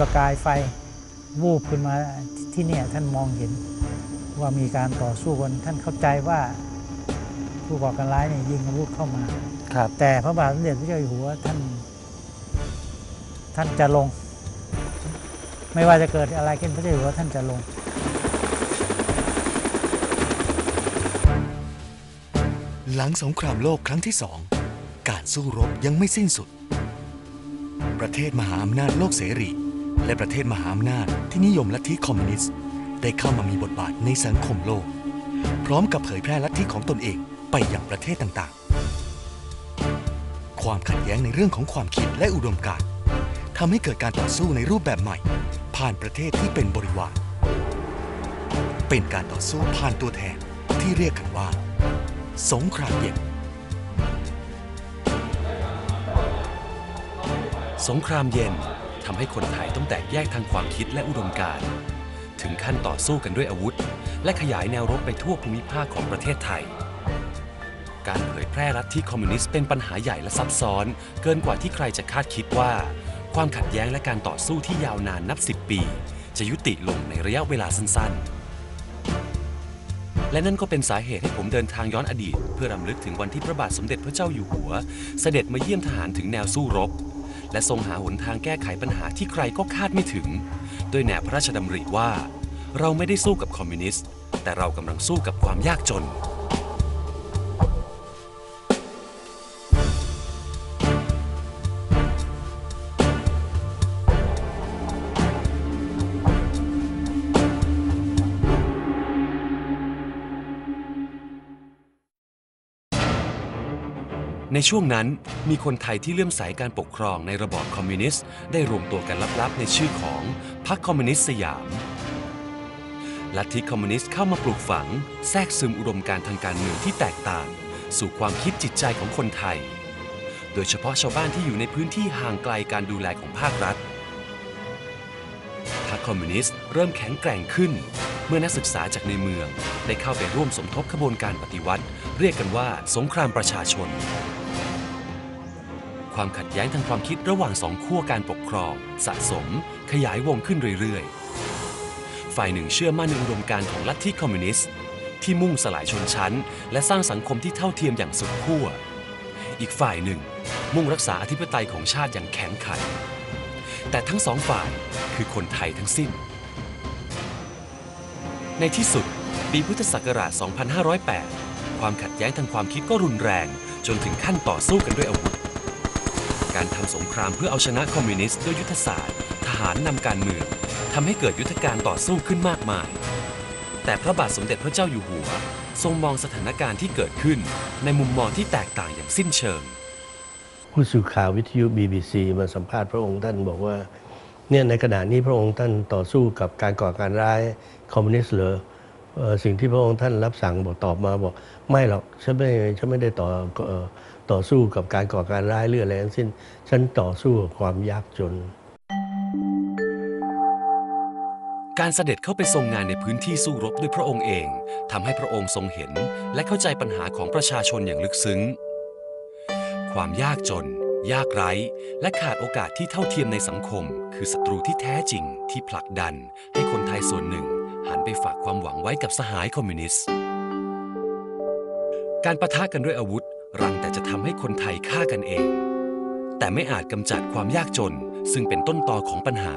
ประกายไฟวูบขึ้นมาที่เนี่ยท่านมองเห็นว่ามีการต่อสู้กันท่านเข้าใจว่าผู้ก่อการร้ายเนี่ยยิงอาวุธเข้ามาครับ แต่พระบาทสมเด็จพระเจ้าอยู่หัวท่าน ท่านจะลง ไม่ว่าจะเกิดอะไรขึ้นพระเจ้าอยู่หัวท่านจะลงหลังสงครามโลกครั้งที่สอง การสู้รบยังไม่สิ้นสุด ประเทศมหาอำนาจโลกเสรี และประเทศมหาอำนาจที่นิยมลัทธิคอมมิวนิสต์ ได้เข้ามามีบทบาทในสังคมโลก พร้อมกับเผยแพร่ลัทธิของตนเองไปยังประเทศต่างๆ ความขัดแย้งในเรื่องของความคิดและอุดมการณ์ทำให้เกิดการต่อสู้ในรูปแบบใหม่ ผ่านประเทศที่เป็นบริวาร เป็นการต่อสู้ผ่านตัวแทนที่เรียกกันว่า สงครามเย็นสงครามเย็นำให้คนไทยต้องแตกแยกทางความคิดและอุดมการณ์ถึงขั้นต่อสู้กันด้วยอาวุธ และขยายแนวรบไปทั่วภูมิภาคของประเทศไทย การเผยแพร่ลัทธิคอมมิวนิสต์เป็นปัญหาใหญ่และซับซ้อน เกินกว่าที่ใครจะคาดคิดว่า ความขัดแย้งและการต่อสู้ที่ยาวนานนับ10ปี จะยุติลงในระยะเวลาสั้น ๆ และนั่นก็เป็นสาเหตุให้ผมเดินทางย้อนอดีต เพื่อรำลึกถึงวันที่พระบาทสมเด็จพระเจ้าอยู่หัว เสด็จมาเยี่ยมทหารถึงแนวสู้รบ และทรงหาหนทางแก้ไขปัญหาที่ใครก็คาดไม่ถึงโดยแนวพระราชดำริว่า เราไม่ได้สู้กับคอมมิวนิสต์ แต่เรากำลังสู้กับความยากจน ในช่วงนั้นมีคนไทยที่เลื่อมใสการปกครองในระบอบคอมมิวนิสต์ได้รวมตัวกันลับๆ ในชื่อของพรรคคอมมิวนิสต์สยาม ลัทธิคอมมิวนิสต์เข้ามาปลูกฝัง แทรกซึมอุดมการทางการเมืองที่แตกต่าง สู่ความคิดจิตใจของคนไทย โดยเฉพาะชาวบ้านที่อยู่ในพื้นที่ห่างไกลการดูแลของภาครัฐพรรคคอมมิวนิสต์เริ่มแข็งแกร่งขึ้น เมื่อนักศึกษาจากในเมือง ได้เข้าไปร่วมสมทบขบวนการปฏิวัติ เรียกกันว่าสงครามประชาชน ความขัดแย้งทางความคิดระหว่างสองขั้วการปกครอง สะสม ขยายวงขึ้นเรื่อยๆ ฝ่ายหนึ่งเชื่อมั่นในอุดมการณ์ของลัทธิคอมมิวนิสต์ ที่มุ่งสลายชนชั้น และสร้างสังคมที่เท่าเทียมอย่างสุดขั้ว อีกฝ่ายหนึ่ง มุ่งรักษาอธิปไตยของชาติอย่างแข็งขัน แต่ทั้งสองฝ่ายคือคนไทยทั้งสิ้น ในที่สุดปีพุทธศักราช 2508 ความขัดแย้งทางความคิดก็รุนแรง จนถึงขั้นต่อสู้กันด้วยอาวุธ การทำสงครามเพื่อเอาชนะคอมมิวนิสต์ด้วยยุทธศาสตร์ ทหารนำการเมืองทำให้เกิดยุทธการต่อสู้ขึ้นมากมาย แต่พระบาทสมเด็จพระเจ้าอยู่หัว ทรงมองสถานการณ์ที่เกิดขึ้น ในมุมมองที่แตกต่างอย่างสิ้นเชิง ผู้สื่อข่าววิทยุ BBC มาสัมภาษณ์พระองค์ท่านบอกว่าเนี่ยในขณะนี้พระองค์ท่านต่อสู้กับการก่อการร้ายคอมมิวนิสต์เหรอสิ่งที่พระองค์ท่านรับสั่งบอกตอบมาบอก ไม่หรอกฉันไม่ฉันไม่ได้ต่ออ ต่อสู้กับการก่อการร้ายเรื่องอะไรทั้งสิ้น ฉันต่อสู้กับความยากจน การเสด็จเข้าไปทรงงานในพื้นที่สู้รบด้วยพระองค์เองทำให้พระองค์ทรงเห็น และเข้าใจปัญหาของประชาชนอย่างลึกซึ้ง ความยากจน ยากไร้ และขาดโอกาสที่เท่าเทียมในสังคม คือศัตรูที่แท้จริงที่ผลักดัน ให้คนไทยส่วนหนึ่ง หันไปฝากความหวังไว้กับสหายคอมมิวนิสต์การประทะกันด้วยอาวุธ รังแต่จะทำให้คนไทยฆ่ากันเอง แต่ไม่อาจกำจัดความยากจนซึ่งเป็นต้นตอของปัญหา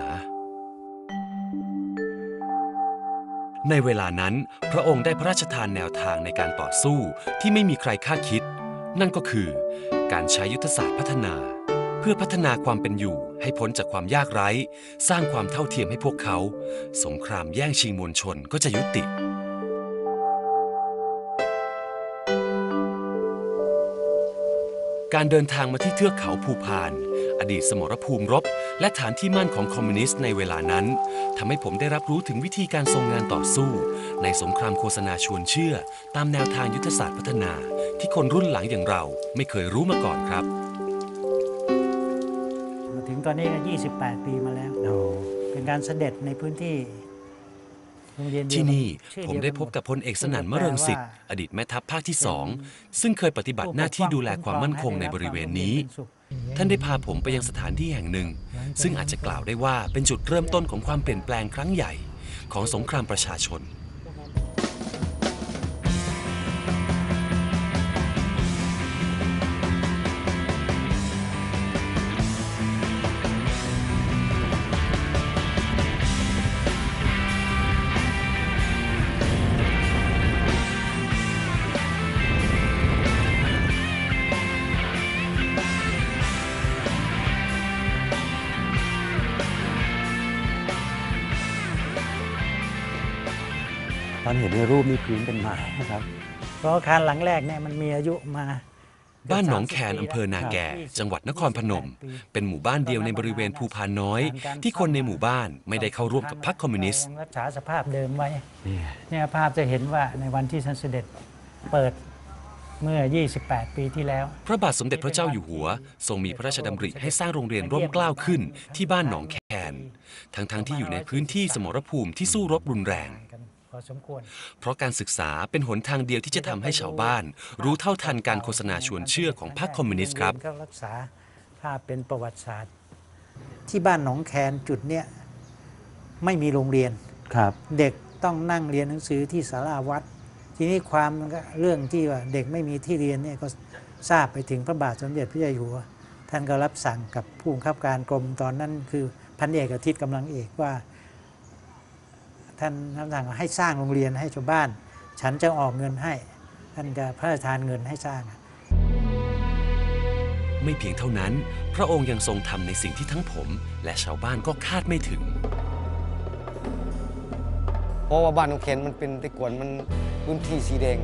ในเวลานั้น พระองค์ได้พระราชทานแนวทางในการต่อสู้ที่ไม่มีใครคาดคิด นั่นก็คือ การใช้ยุทธศาสตร์พัฒนา เพื่อพัฒนาความเป็นอยู่ให้พ้นจากความยากไร้ สร้างความเท่าเทียมให้พวกเขา สงครามแย่งชิงมวลชนก็จะยุติ การเดินทางมาที่เทือกเขาภูพาน อดีตสมรภูมิรบ และฐานที่มั่นของคอมมิวนิสต์ในเวลานั้นทำให้ผมได้รับรู้ถึงวิธีการทรงงานต่อสู้ ในสงครามโฆษณาชวนเชื่อ ตามแนวทางยุทธศาสตร์พัฒนา ที่คนรุ่นหลังอย่างเราไม่เคยรู้มาก่อนครับ มาถึงตอนนี้ก็28 ปีมาแล้ว เป็นการเสด็จในพื้นที่ ที่นี่ชื่อผมเยวได้นพบกับพลเอกสนั่นซึ่งมะเริงสิทธิ์แปลว่าอดีตแม่ทัพภาคที่สองซึ่งเคยปฏิบัติหน้าที่ดูแลความมั่นคงในบริเวณนี้ ท่านได้พาผมไปยังสถานที่แห่งหนึ่ง ซึ่งอาจจะกล่าวได้ว่าเป็นจุดเริ่มต้นของความเปลี่ยนแปลงครั้งใหญ่ ของสงครามประชาชน อนเห็นในรูปนี่พื้นเป็นไม้นะครับ เพราะอาคารหลังแรกเนี่ยมันมีอายุมาบ้านหนองแคนอำเภอนาแก่ จังหวัดนครพนม เป็นหมู่บ้านเดียวในบริเวณภูพานน้อย ที่คนในหมู่บ้านไม่ได้เข้าร่วมกับพรรคคอมมิวนิสต์ยังรักษาสภาพเดิมไว้นี่เนี่ยภาพจะเห็นว่าในวันที่ท่านเสด็จเปิดเมื่อ 28 ปีที่แล้ว พระบาทสมเด็จพระเจ้าอยู่หัว ทรงมีพระราชดำริให้สร้างโรงเรียนร่มเกล้าขึ้นที่บ้านหนองแคน ทั้งๆที่อยู่ในพื้นที่สมรภูมิที่สู้รบรุนแรงกันพ อสมควร เพราะการศึกษาเป็นหนทางเดียวที่จะทำให้ชาวบ้าน รู้เท่าทันการโฆษณาชวนเชื่อของพรรคคอมมิวนิสต์ครับก็รักษาภาพเป็นประวัติศาสตร์ ที่บ้านหนองแคนจุดเนี้ยไม่มีโรงเรียนครับ เด็กต้องนั่งเรียนหนังสือที่ศาลาวัด ทีนี้ความมันก็เรื่องที่ว่าเด็กไม่มีที่เรียนเนี่ยก็ทราบไปถึงพระบาทสมเด็จพระเจ้าอยู่หัวท่านก็รับสั่งกับผู้บังคับการกรมตอนนั้นคือพันเอกอาทิตย์กำลังเอกว่า ท่านรับสั่งว่าให้สร้างโรงเรียนให้ชาวบ้าน ฉันจะออกเงินให้ ท่านจะพระราชทานเงินให้สร้าง ไม่เพียงเท่านั้น พระองค์ยังทรงทำในสิ่งที่ทั้งผม และชาวบ้านก็คาดไม่ถึง เพราะว่าบ้านของเคนมันเป็นแตะกวนมันพื้นที่สีแดง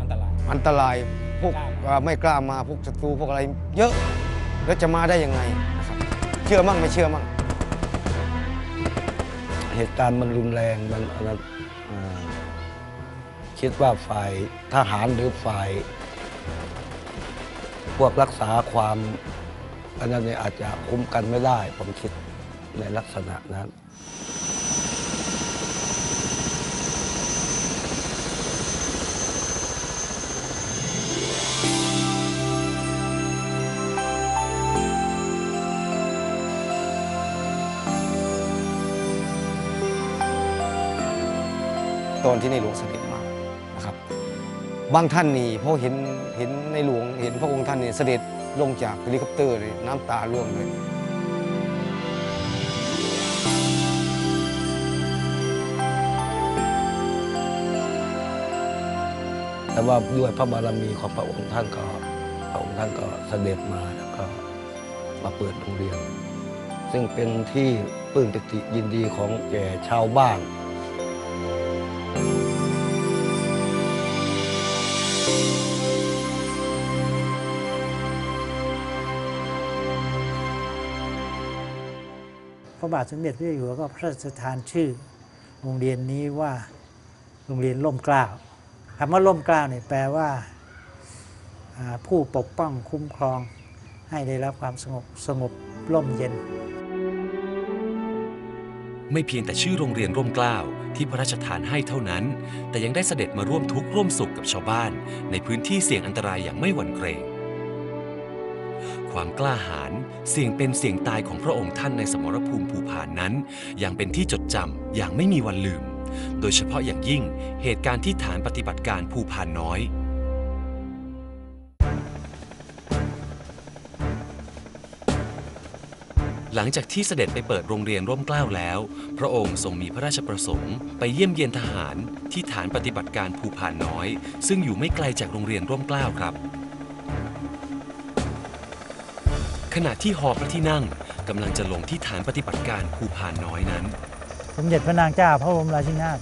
อันตราย อันตรายพวกเอ่อไม่กล้ามาพวกศัตรูพวกอะไร เยอะแล้วจะมาได้ยังไงนะครับเชื่อมั่งไม่เชื่อมั่ง เหตุการณ์มันรุนแรงมันอันนั้นอ่าคิดว่าฝ่ายทหารหรือฝ่าย พวกรักษาความอันนั้นเนี่ยอาจจะคุ้มกันไม่ได้ ผมคิดในลักษณะนั้น อนที่ในหลวงเสด็จมานะครับบางท่านนี่พอเห็นเห็นในหลวงเห็นพระองค์ท่านนี่เสด็จลงจากเฮลิคอปเตอร์เลยน้ำตาร่วงเลยแต่ว่าด้วยพระบารมีของพระองค์ท่านก็พระองค์ท่านก็เสด็จมาแล้วก็มาเปิดโรงเรียน ซึ่งเป็นที่ปลื้มปิติยินดีของแก่ชาวบ้าน ระบาทสมเด็จพระเจ้าอยู่หัวก็พระราชทานชื่อโรงเรียนนี้ว่าโรงเรียนร่มเกล้าคำว่าร่มเกล้าเนี่ยแปลว่าอ่าผู้ปกป้องคุ้มครองให้ได้รับความสงบสงบร่มเย็น ไม่เพียงแต่ชื่อโรงเรียนร่มเกล้าที่พระราชทานให้เท่านั้น แต่ยังได้เสด็จมาร่วมทุกข์ร่วมสุขกับชาวบ้าน ในพื้นที่เสี่ยงอันตรายอย่างไม่หวั่นเกรง ความกล้าหาญเสี่ยงเป็นเสี่ยงตายของพระองค์ท่านในสมรภูมิภูผานนั้นยังเป็นที่จดจำอย่างไม่มีวันลืม โดยเฉพาะอย่างยิ่งเหตุการณ์ที่ฐานปฏิบัติการภูพานน้อยหลังจากที่เสด็จไปเปิดโรงเรียนร่มเกล้าแล้ว พระองค์ทรงมีพระราชประสงค์ ไปเยี่ยมเยียนทหารที่ฐานปฏิบัติการภูผานน้อย ซึ่งอยู่ไม่ไกลจากโรงเรียนร่มเกล้าครับ ขณะที่หอพระที่นั่งกำลังจะลงที่ฐานปฏิบัติการภูพานน้อยนั้น สมเด็จพระนางเจ้าพระบรมราชินีนาถ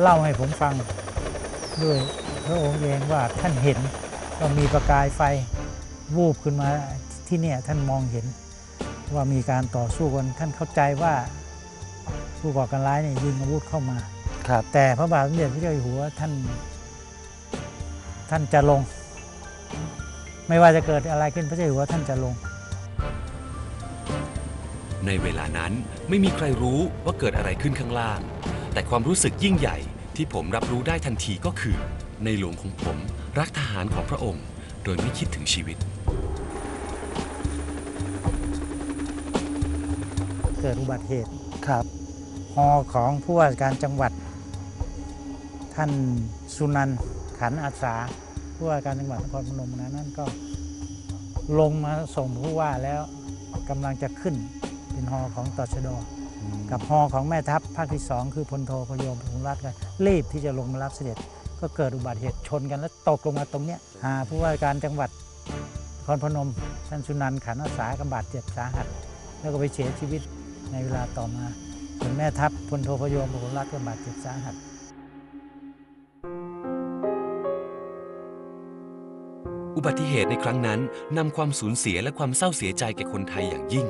เล่าให้ผมฟังด้วยพระองค์เองว่าท่านเห็นว่ามีประกายไฟวูบขึ้นมาที่เนี่ยท่านมองเห็นว่ามีการต่อสู้กันท่านเข้าใจว่าผู้ก่อการร้ายเนี่ยยิงอาวุธเข้ามาครับแต่พระบาทสมเด็จพระเจ้าอยู่หัวท่าน ท่านจะลง ไม่ว่าจะเกิดอะไรขึ้นพระเจ้าอยู่หัวท่านจะลง ในเวลานั้นไม่มีใครรู้ว่าเกิดอะไรขึ้นข้างล่าง แต่ความรู้สึกยิ่งใหญ่ที่ผมรับรู้ได้ทันทีก็คือ ในหลวงของผมรักทหารของพระองค์ โดยไม่คิดถึงชีวิต เกิดอุบัติเหตุครับฮอของผู้ว่าการจังหวัด ท่านสุนันขันอาสาผู้ว่าการจังหวัดนครพนมนะนั่นก็ลงมาส่งผู้ว่าแล้วกำลังจะขึ้น เป็นฮอของตชดกับฮอของแม่ทัพภาคที่สองคือพลโทพยมพงษ์รัตน์กันรีบที่จะลงมารับเสด็จ ก็เกิดอุบัติเหตุชนกันแล้วตกลงมาตรงเนี้ยหาผู้ว่าราชการจังหวัดนครพนมท่านสุนันท์ขันอาสากำบาดเจ็บสาหัส แล้วก็ไปเสียชีวิตในเวลาต่อมาส่วนแม่ทัพพลโทพยมพงษ์รัตน์ก็บาดเจ็บสาหัสอุบัติเหตุในครั้งนั้นนำความสูญเสียและความเศร้าเสียใจแก่คนไทยอย่างยิ่ง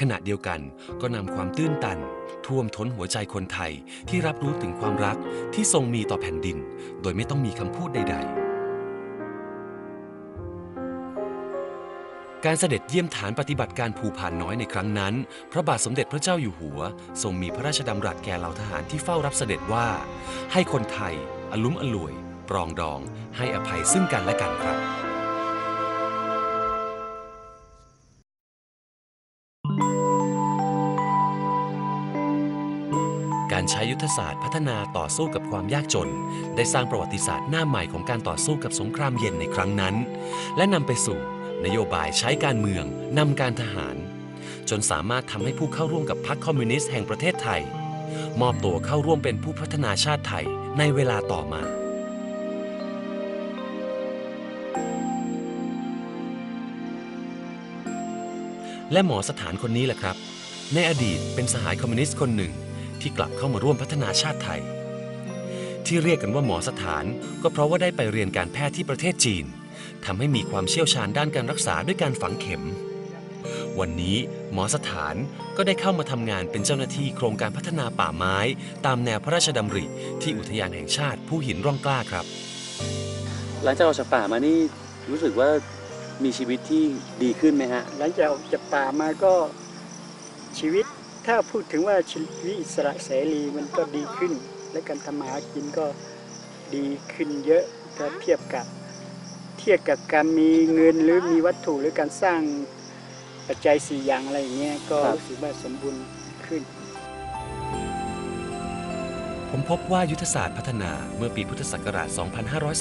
ขณะเดียวกันก็นำความตื้นตัน ท่วมท้นหัวใจคนไทยที่รับรู้ถึงความรักที่ทรงมีต่อแผ่นดิน โดยไม่ต้องมีคำพูดใด ๆการเสด็จเยี่ยมฐานปฏิบัติการภูผานน้อยในครั้งนั้น พระบาทสมเด็จพระเจ้าอยู่หัว ทรงมีพระราชดำรัสแก่เหล่าทหารที่เฝ้ารับเสด็จว่า ให้คนไทยอลุ้มอล่วย ปรองดอง ให้อภัยซึ่งกันและกันครับ การใช้ยุทธศาสตร์พัฒนาต่อสู้กับความยากจน ได้สร้างประวัติศาสตร์หน้าใหม่ของการต่อสู้กับสงครามเย็นในครั้งนั้น และนำไปสู่นโยบายใช้การเมืองนำการทหาร จนสามารถทำให้ผู้เข้าร่วมกับพรรคคอมมิวนิสต์แห่งประเทศไทย มอบตัวเข้าร่วมเป็นผู้พัฒนาชาติไทยในเวลาต่อมาและหมอสถานคนนี้แหละครับ ในอดีตเป็นสหายคอมมิวนิสต์คนหนึ่ง ที่กลับเข้ามาร่วมพัฒนาชาติไทย ที่เรียกกันว่าหมอสถาน ก็เพราะว่าได้ไปเรียนการแพทย์ที่ประเทศจีนทำให้มีความเชี่ยวชาญด้านการรักษาด้วยการฝังเข็ม วันนี้หมอสถานก็ได้เข้ามาทำงานเป็นเจ้าหน้าที่โครงการพัฒนาป่าไม้ ตามแนวพระราชดำริ ที่อุทยานแห่งชาติผู้หินร่องกล้าครับ หลังจากออกจากป่ามานี่รู้สึกว่ามีชีวิตที่ดีขึ้นไหมฮะ หลังจากออกจากป่ามาก็ชีวิต ถ้าพูดถึงว่าชีวิตอิสระเสรีมันก็ดีขึ้น และการทำมาหากินก็ดีขึ้นเยอะถ้าเทียบกับเทียบกับการมีเงินหรือมีวัตถุหรือการสร้างปัจจัยสี่อย่างอะไรอย่างเงี้ยก็รู้สึกว่าสมบูรณ์ขึ้น ผมพบว่ายุทธศาสตร์พัฒนาเมื่อปีพุทธศักราช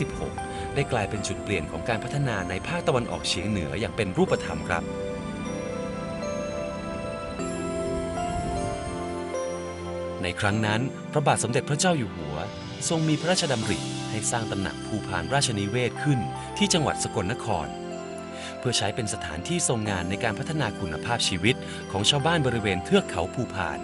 2516 ได้กลายเป็นจุดเปลี่ยนของการพัฒนาในภาคตะวันออกเฉียงเหนืออย่างเป็นรูปธรรมครับ ในครั้งนั้น พระบาทสมเด็จพระเจ้าอยู่หัว ทรงมีพระราชดำริให้สร้างตำหนักภูพานราชนิเวศขึ้นที่จังหวัดสกลนคร เพื่อใช้เป็นสถานที่ทรงงานในการพัฒนาคุณภาพชีวิตของชาวบ้านบริเวณเทือกเขาภูพาน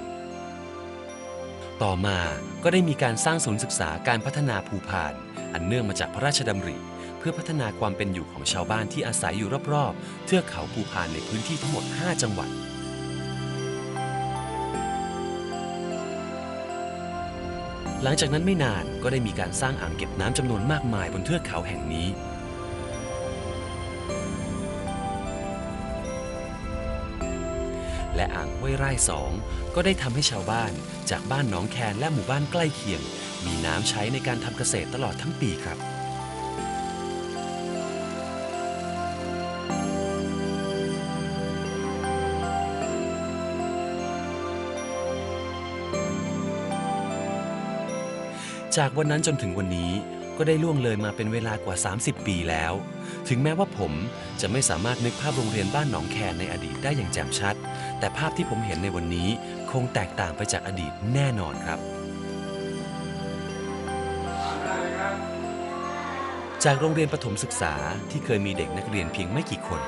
ต่อมาก็ได้มีการสร้างศูนย์ศึกษาการพัฒนาภูพาน อันเนื่องมาจากพระราชดำริ เพื่อพัฒนาความเป็นอยู่ของชาวบ้านที่อาศัยอยู่รอบๆ เทือกเขาภูพานในพื้นที่ทั้งหมด 5 จังหวัด หลังจากนั้นไม่นานก็ได้มีการสร้างอ่างเก็บน้ำจำนวนมากมายบนเทือกเขาแห่งนี้ และอ่างห้วยไร่สองก็ได้ทำให้ชาวบ้านจากบ้านหนองแคนและหมู่บ้านใกล้เคียง มีน้ำใช้ในการทำเกษตรตลอดทั้งปีครับ จากวันนั้นจนถึงวันนี้ก็ได้ล่วงเลยมาเป็นเวลากว่า 30 ปีแล้ว ถึงแม้ว่าผมจะไม่สามารถนึกภาพโรงเรียนบ้านหนองแคนในอดีตได้อย่างแจ่มชัด แต่ภาพที่ผมเห็นในวันนี้คงแตกต่างไปจากอดีตแน่นอนครับ จากโรงเรียนประถมศึกษาที่เคยมีเด็กนักเรียนเพียงไม่กี่คน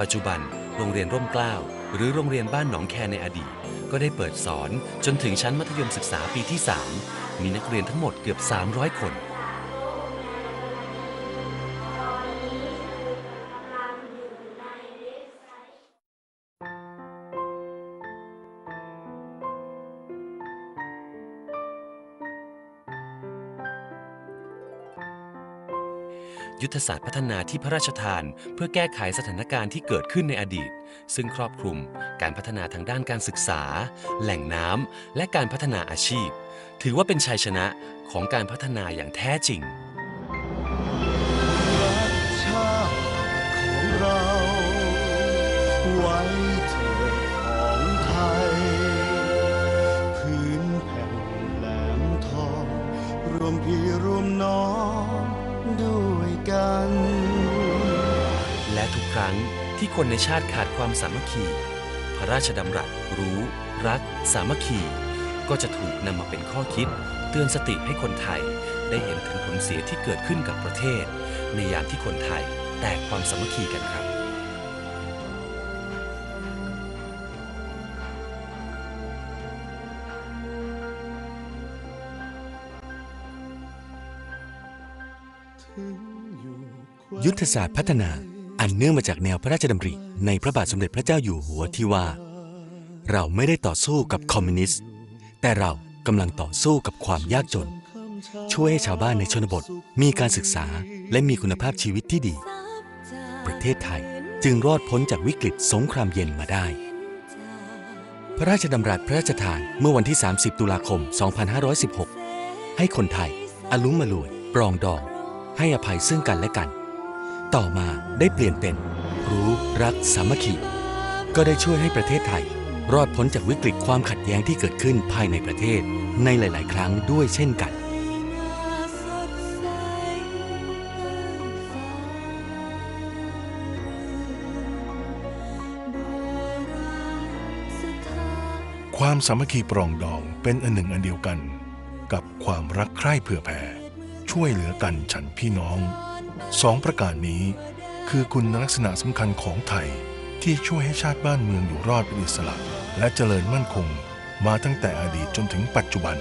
ปัจจุบันโรงเรียนร่มเกล้าหรือโรงเรียนบ้านหนองแคในอดีต ก็ได้เปิดสอนจนถึงชั้นมัธยมศึกษาปีที่ 3 มีนักเรียนทั้งหมดเกือบ 300 คน ยุทธศาสตร์พัฒนาที่พระราชทาน เพื่อแก้ไขสถานการณ์ที่เกิดขึ้นในอดีต ซึ่งครอบคลุมการพัฒนาทางด้านการศึกษา แหล่งน้ำและการพัฒนาอาชีพ ถือว่าเป็นชัยชนะของการพัฒนาอย่างแท้จริงไว้เถิของไทย พื้นแผ่นแหลมทอง รวมพี่รวมน้องด้ัน และทุกครั้งที่คนในชาติขาดความสามัคคี พระราชดำรัสรู้ รัก สามัคคี ก็จะถูกนำมาเป็นข้อคิด เตือนสติให้คนไทย ได้เห็นถึงผลเสียที่เกิดขึ้นกับประเทศ ในยามที่คนไทยแตกความสามัคคีกันครับ ยุทธศาสตร์พัฒนาอันเนื่องมาจากแนวพระราชดำริในพระบาทสมเด็จพระเจ้าอยู่หัวที่ว่า เราไม่ได้ต่อสู้กับคอมมิวนิสต์ แต่เรากำลังต่อสู้กับความยากจน ช่วยให้ชาวบ้านในชนบทมีการศึกษาและมีคุณภาพชีวิตที่ดี ประเทศไทยจึงรอดพ้นจากวิกฤตสงครามเย็นมาได้ พระราชดำรัสพระราชทานเมื่อวันที่ 30 ตุลาคม 2516 ให้คนไทยอลุ้มมะลวยปรองดอง ให้อภัยซึ่งกันและกัน ต่อมาได้เปลี่ยนเป็น รู้รักสามัคคี ก็ได้ช่วยให้ประเทศไทย รอดพ้นจากวิกฤตความขัดแย้งที่เกิดขึ้นภายในประเทศในหลาย ๆ ครั้งด้วยเช่นกันความสามัคคีปรองดองเป็นอันหนึ่งอันเดียวกัน กับความรักใคร่เผื่อแผ่ช่วยเหลือกันฉันพี่น้อง สองประการนี้คือคุณลักษณะสำคัญของไทยที่ช่วยให้ชาติบ้านเมืองอยู่รอดเป็นอิสระ และเจริญมั่นคงมาตั้งแต่อดีตจนถึงปัจจุบัน